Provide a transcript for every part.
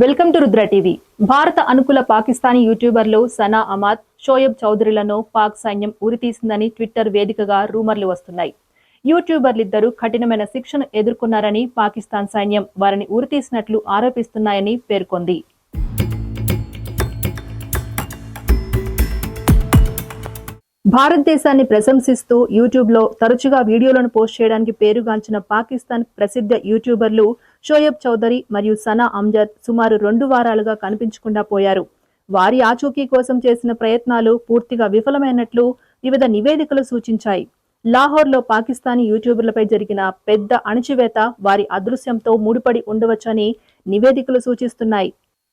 Welcome to Rudra TV. భారత అనుకూల పాకిస్తానీ యూట్యూబర్లు సనా అమాద్ షోయబ్ చౌదరిలను పాక్ సైన్యం ఉరితీసిందని ట్విట్టర్ వేదికగా రూమర్లు వస్తున్నాయి. యూట్యూబర్లిద్దరూ కఠినమైన శిక్షను ఎదుర్కొన్నారని పాకిస్తాన్ సైన్యం వారిని ఉరితీసినట్లు ఆరోపిస్తున్నాయని పేర్కొంది. భారతదేశాన్ని ప్రశంసిస్తూ యూట్యూబ్లో తరచుగా వీడియోలను పోస్ట్ చేయడానికి పేరుగాంచిన పాకిస్తాన్ ప్రసిద్ధ యూట్యూబర్లు షోయబ్ చౌదరి మరియు సనా అమ్జద్ సుమారు రెండు వారాలుగా కనిపించకుండా పోయారు. వారి ఆచూకీ కోసం చేసిన ప్రయత్నాలు పూర్తిగా విఫలమైనట్లు వివిధ నివేదికలు సూచించాయి. లాహోర్లో పాకిస్తానీ యూట్యూబర్లపై జరిగిన పెద్ద అణచివేత వారి అదృశ్యంతో ముడిపడి ఉండవచ్చని నివేదికలు సూచిస్తున్నాయి.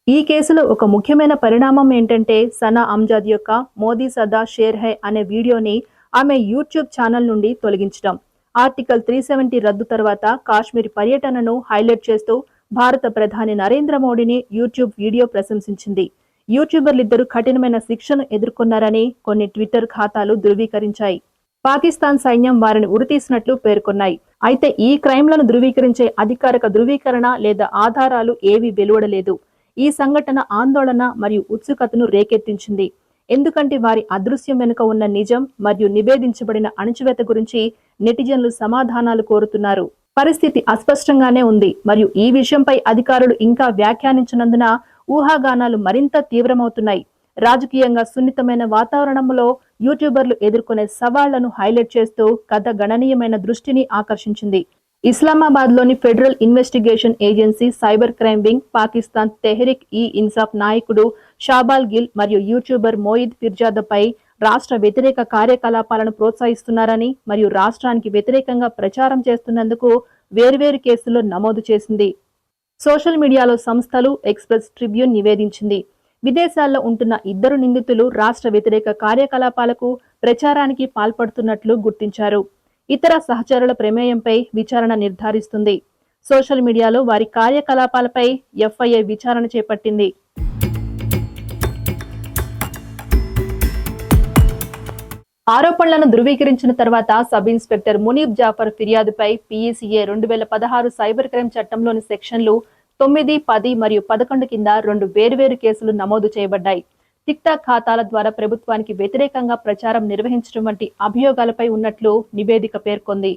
ఈ కేసులో ఒక ముఖ్యమైన పరిణామం ఏంటంటే సనా అమ్జాద్ యొక్క మోదీ సదా షేర్ హై అనే వీడియోని ఆమె యూట్యూబ్ ఛానల్ నుండి తొలగించడం. ఆర్టికల్ త్రీ సెవెంటీ రద్దు తర్వాత కాశ్మీర్ పర్యటనను హైలైట్ చేస్తూ భారత ప్రధాని నరేంద్ర మోడీని యూట్యూబ్ వీడియో ప్రశంసించింది. యూట్యూబర్లిద్దరూ కఠినమైన శిక్షను ఎదుర్కొన్నారని కొన్ని ట్విట్టర్ ఖాతాలు ధృవీకరించాయి. పాకిస్తాన్ సైన్యం వారిని ఉరితీసినట్లు పేర్కొన్నాయి. అయితే ఈ క్రైమ్లను ధృవీకరించే అధికారిక ధృవీకరణ లేదా ఆధారాలు ఏవీ వెలువడలేదు. ఈ సంఘటన ఆందోళన మరియు ఉత్సుకతను రేకెత్తించింది. ఎందుకంటే వారి అదృశ్యం వెనుక ఉన్న నిజం మరియు నివేదించబడిన అణచివేత గురించి నెటిజన్లు సమాధానాలు కోరుతున్నారు. పరిస్థితి అస్పష్టంగానే ఉంది మరియు ఈ విషయంపై అధికారులు ఇంకా వ్యాఖ్యానించినందున ఊహాగానాలు మరింత తీవ్రమవుతున్నాయి. రాజకీయంగా సున్నితమైన వాతావరణంలో యూట్యూబర్లు ఎదుర్కొనే సవాళ్ళను హైలైట్ చేస్తూ కథ గణనీయమైన దృష్టిని ఆకర్షించింది. ఇస్లామాబాద్లోని federal investigation agency cyber crime wing Pakistan Tehreek e Insaf నాయకుడు షాబాల్ గిల్ మరియు యూట్యూబర్ మోయిద్ ఫిర్జాదపై రాష్ట్ర వ్యతిరేక కార్యకలాపాలను ప్రోత్సహిస్తున్నారని మరియు రాష్ట్రానికి వ్యతిరేకంగా ప్రచారం చేస్తున్నందుకు వేర్వేరు కేసుల్లో నమోదు చేసింది. సోషల్ మీడియాలో సంస్థలు ఎక్స్ప్రెస్ ట్రిబ్యూన్ నివేదించింది. విదేశాల్లో ఉంటున్న ఇద్దరు నిందితులు రాష్ట్ర వ్యతిరేక కార్యకలాపాలకు ప్రచారానికి పాల్పడుతున్నట్లు గుర్తించారు. ఇతర సహచరుల ప్రమేయంపై విచారణ నిర్ధారిస్తుంది. సోషల్ మీడియాలో వారి కార్యకలాపాలపై ఎఫ్ఐఏ విచారణ చేపట్టింది. ఆరోపణలను ధృవీకరించిన తర్వాత సబ్ ఇన్స్పెక్టర్ మునీబ్ జాఫర్ ఫిర్యాదుపై పీఈసీఏ రెండు వేల పదహారు సైబర్ క్రైమ్ చట్టంలోని సెక్షన్లు తొమ్మిది పది మరియు పదకొండు కింద రెండు వేర్వేరు కేసులు నమోదు చేయబడ్డాయి. టిక్టాక్ ఖాతాల ద్వారా ప్రభుత్వానికి వ్యతిరేకంగా ప్రచారం నిర్వహించడం వంటి అభియోగాలపై ఉన్నట్లు నివేదిక పేర్కొంది.